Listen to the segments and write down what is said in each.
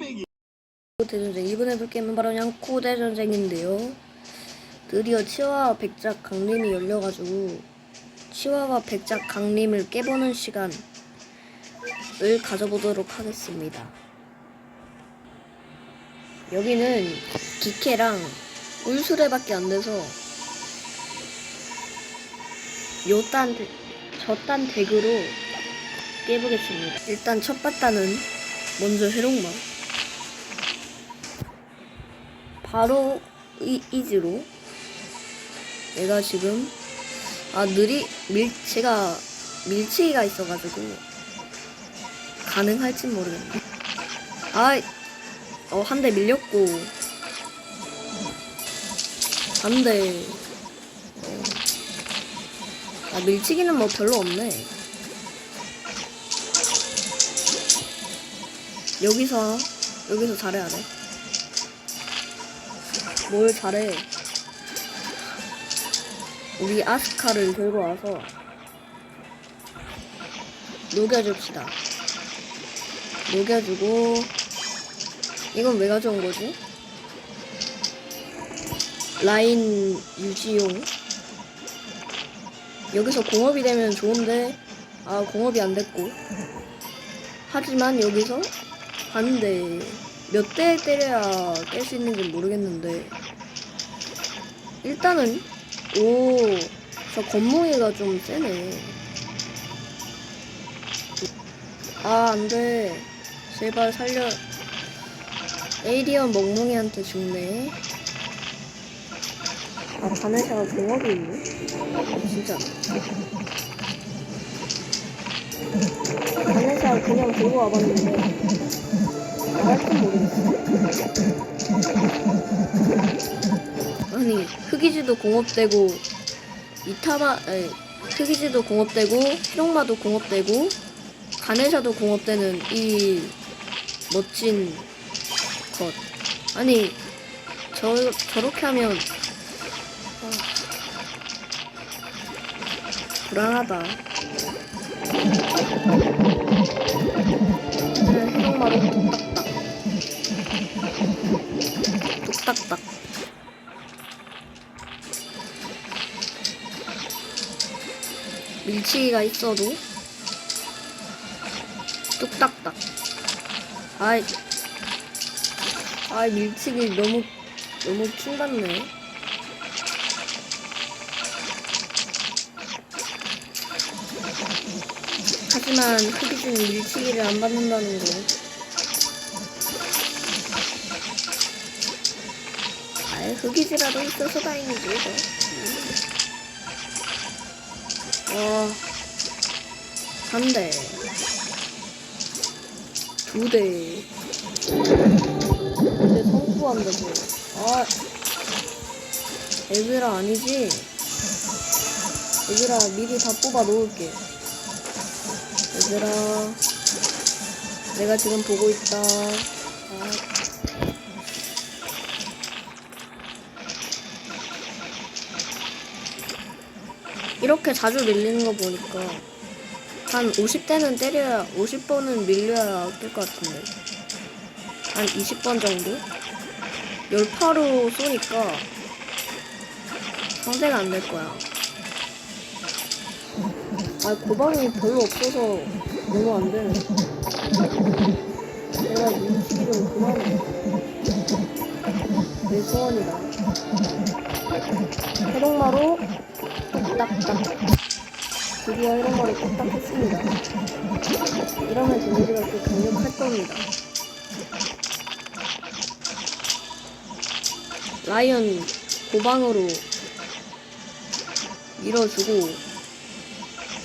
뚝배기 대전쟁 이번에 볼 게임은 바로 양코 대전쟁인데요. 드디어 치와와 백작 강림이 열려가지고 치와와 백작 강림을 깨보는 시간을 가져보도록 하겠습니다. 여기는 기케랑 울수레밖에 안 돼서 요딴 저딴 덱으로 깨보겠습니다. 일단 첫 바다는 먼저 해롱마 바로 이, 이지로 내가 지금 아 느리 밀 제가 밀치기가 있어가지고 가능할지 모르겠네. 아어 한 대 밀렸고. 한대 어. 아 밀치기는 뭐 별로 없네. 여기서 여기서 잘해야 돼 뭘 잘해. 우리 아스카를 들고 와서 녹여줍시다. 녹여주고 이건 왜 가져온 거지? 라인 유지용 여기서 공업이 되면 좋은데 아 공업이 안 됐고 하지만 여기서 반대 몇 대 때려야 깰 수 있는지 모르겠는데 일단은 오 저 건몽이가 좀 세네. 아 안돼. 제발 살려. 에이리언 멍멍이한테 죽네. 아 바네샤가 공업이 있네. 아, 진짜. 바네샤 그냥 들고 와봤는데. 아니 흑이지도 공업되고 이타마 아니, 흑이지도 공업되고 희롱마도 공업되고 가네샤도 공업되는 이 멋진 것. 아니 저 저렇게 하면 아, 불안하다. 밀치기가 있어도 뚝딱딱. 아이, 아이 밀치기 너무 너무 킹받네. 하지만 흑이즈는 밀치기를 안 받는다는 거. 아이 흑이즈라도 있어서 다행이지 이거. 와, 한 대, 두 대. 근데 성구한다고. 아, 애들아 아니지? 얘들아 미리 다 뽑아 놓을게. 얘들아, 내가 지금 보고 있다. 아. 이렇게 자주 밀리는 거 보니까 한 50대는 때려야 50번은 밀려야 될것 같은데. 한 20번 정도? 18로 쏘니까 상대가 안 될 거야. 아 고방이 별로 없어서 너무 안 되네. 내가 인식이 좀 그만해 내 소원이다. 해동마로 딱딱 드디어 해동마로 딱딱 했습니다 이러면 데미지가 또 강력할 겁니다 라이언 고방으로 밀어주고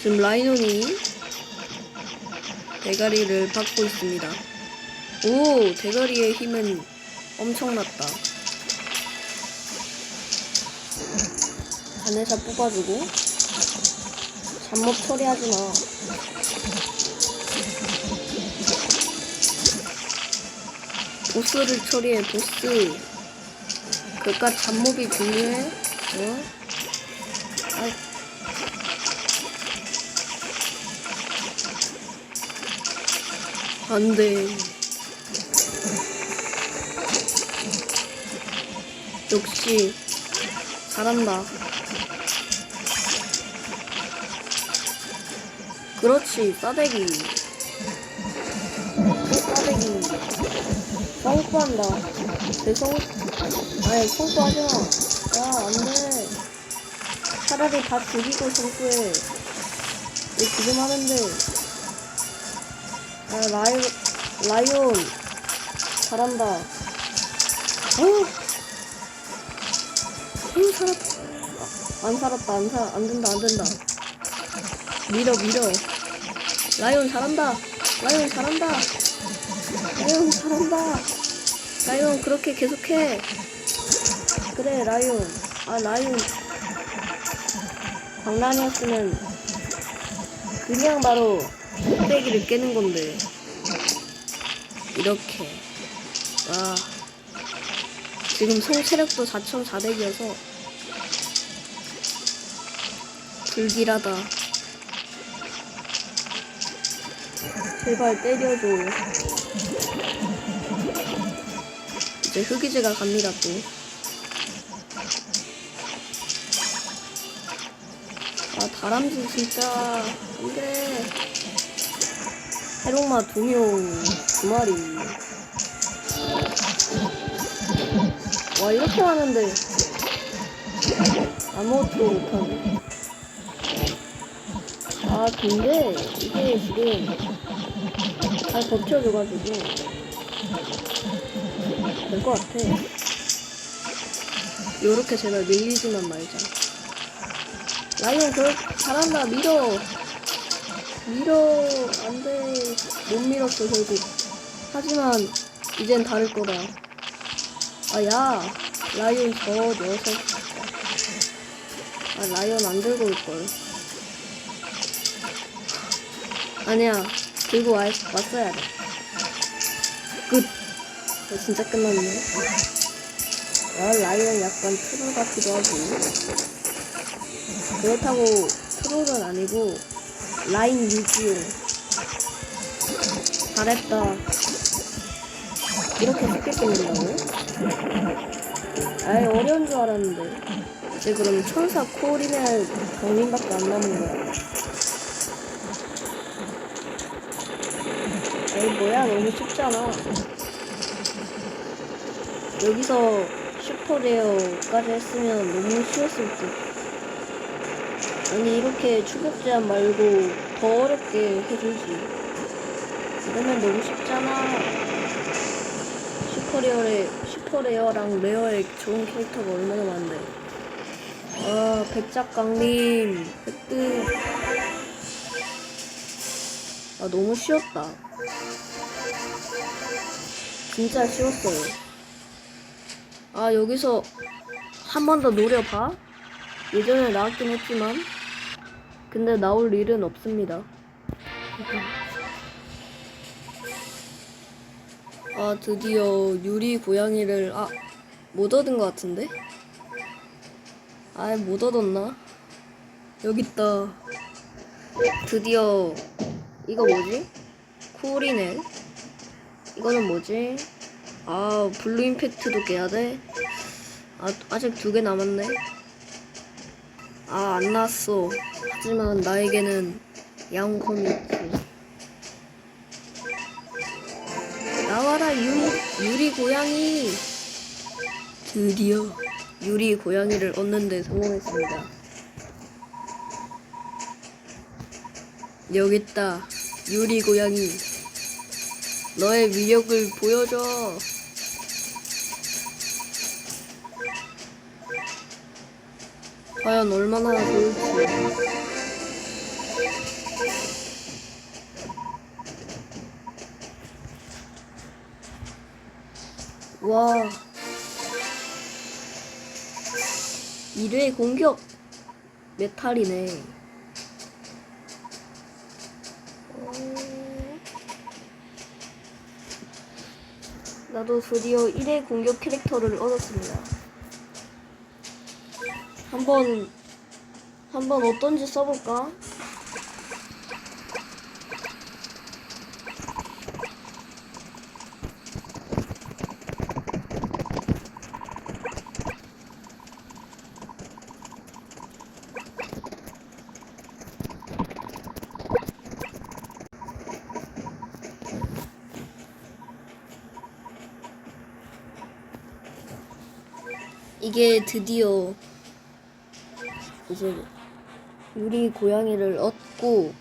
지금 라이논이 대가리를 받고 있습니다. 오 대가리의 힘은 엄청났다. 바네샤 뽑아주고 잠못 처리하지 마. 보스를 처리해, 보스. 그니까 잠몹이 중요해? 어? 아이. 안 돼. 역시, 잘한다. 그렇지 싸대기. 또 싸대기. 성구한다. 내 성, 아니 성구하지 마. 야 안돼. 차라리 다 죽이고 성구해. 왜 지금 하는데? 아 라이 라이온 잘한다. 어? 어 살았. 아, 안 살았다 안 살, 안 된다 안 된다. 밀어 밀어. 라이온 잘한다. 라이온 잘한다. 라이온 잘한다. 라이온 그렇게 계속해. 그래 라이온. 아 라이온. 장난이었으면 그냥 바로 뚝배기를 깨는 건데. 이렇게. 와. 지금 총 체력도 4,400이어서 불길하다. 제발 때려줘. 이제 흑이즈가 갑니다 또. 아 다람쥐 진짜 안 돼. 해롱마 두 명, 두 마리. 와 이렇게 하는데 아무것도 못하네. 아 근데 이게 지금 잘 버텨줘가지고. 될 것 같아. 요렇게 제발 밀리지만 말자. 라이언 그 잘한다. 밀어. 밀어. 안돼. 못 밀었어 결국 하지만 이젠 다를 거다. 아야. 라이언 저 녀석. 아 라이언 안 들고 올걸. 아니야 들고 와, 왔어야 돼 끝. 어, 진짜 끝났네. 아 라이언 약간 트롤 같기도 하고. 그렇다고 트롤은 아니고 라인 유지용. 잘했다. 이렇게 쉽게 끝낸다고? 아이 어려운 줄 알았는데. 이제 그럼 천사 코올이면 경민밖에 안 남은 거야 에이 뭐야? 너무 쉽잖아. 여기서 슈퍼레어까지 했으면 너무 쉬웠을 듯. 아니 이렇게 추격 제한 말고 더 어렵게 해주지. 이러면 너무 쉽잖아. 슈퍼레어에 슈퍼레어랑 레어에 좋은 캐릭터가 얼마나 많은데. 아 백작강림 획득 아 너무 쉬웠다 진짜 쉬웠어요 아 여기서 한 번 더 노려봐 예전에 나왔긴 했지만 근데 나올 일은 없습니다. 아 드디어 유리 고양이를 아 못 얻은 것 같은데? 아이 못 얻었나? 여기 있다. 드디어 이거 뭐지? 쿨이네. 이거는 뭐지? 아 블루 임팩트도 깨야 돼. 아 아직 두 개 남았네. 아 안 나왔어. 하지만 나에게는 양손이 있지. 나와라 유리, 유리 고양이. 드디어 유리 고양이를 얻는데 성공했습니다. 여기 있다 유리 고양이. 너의 위력을 보여줘. 과연 얼마나 좋을지. 와. 1회 공격 메탈이네. 나도 드디어 1회 공격 캐릭터를 얻었습니다. 한번 한번 어떤지 써볼까? 이게 드디어 이제 유리 고양이를 얻고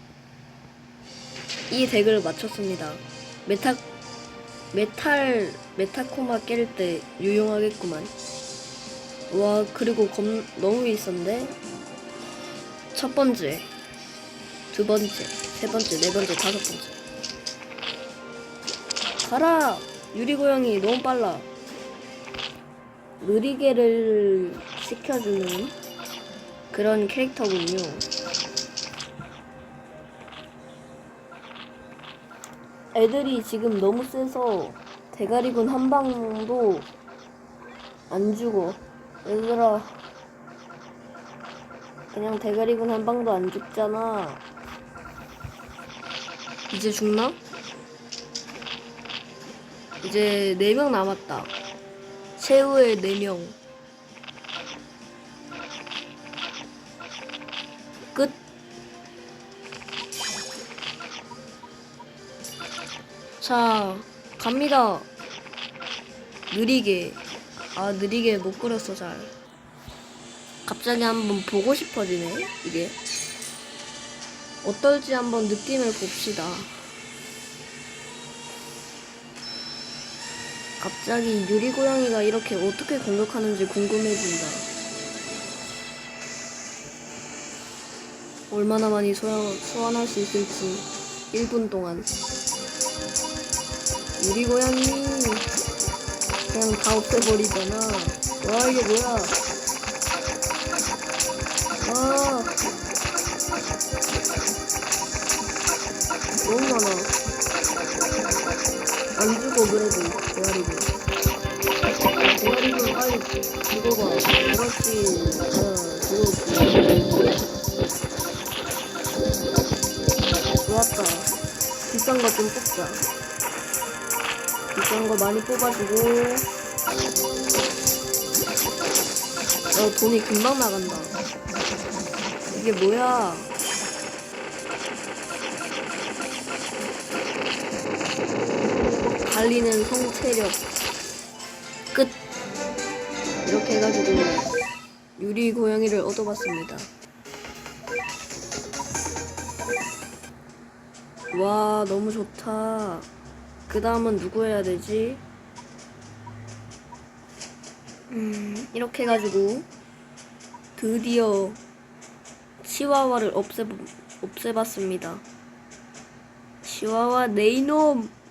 이 덱을 맞췄습니다. 메타 메탈 메타코마 깰 때 유용하겠구만. 와 그리고 검 너무 있었는데 첫 번째, 두 번째, 세 번째, 네 번째, 다섯 번째. 가라 유리 고양이 너무 빨라. 느리게를 시켜주는 그런 캐릭터군요. 애들이 지금 너무 세서 대가리군 한 방도 안 죽어. 얘들아, 그냥 대가리군 한 방도 안 죽잖아. 이제 죽나? 이제 네명 남았다. 최후의 4명. 끝. 자, 갑니다. 느리게. 아, 느리게 못 그렸어, 잘. 갑자기 한번 보고 싶어지네, 이게. 어떨지 한번 느낌을 봅시다. 갑자기 유리 고양이가 이렇게 어떻게 공격하는지 궁금해진다. 얼마나 많이 소환, 소환할 수 있을지 1분 동안. 유리 고양이 그냥 다 없애버리잖아. 와 이게 뭐야? 와 너무 많아. 안 죽어 그래도 대가리고. 대가리고 빨리 죽어봐 그렇지 어 죽었지 좋았다. 비싼 거 좀 뽑자. 비싼 거 많이 뽑아주고. 어 돈이 금방 나간다. 이게 뭐야 달리는 성체력. 끝. 이렇게 해가지고 유리 고양이를 얻어봤습니다. 와 너무 좋다. 그 다음은 누구 해야 되지? 음 이렇게 해가지고 드디어 치와와를 없애 없애봤습니다. 치와와 네이놈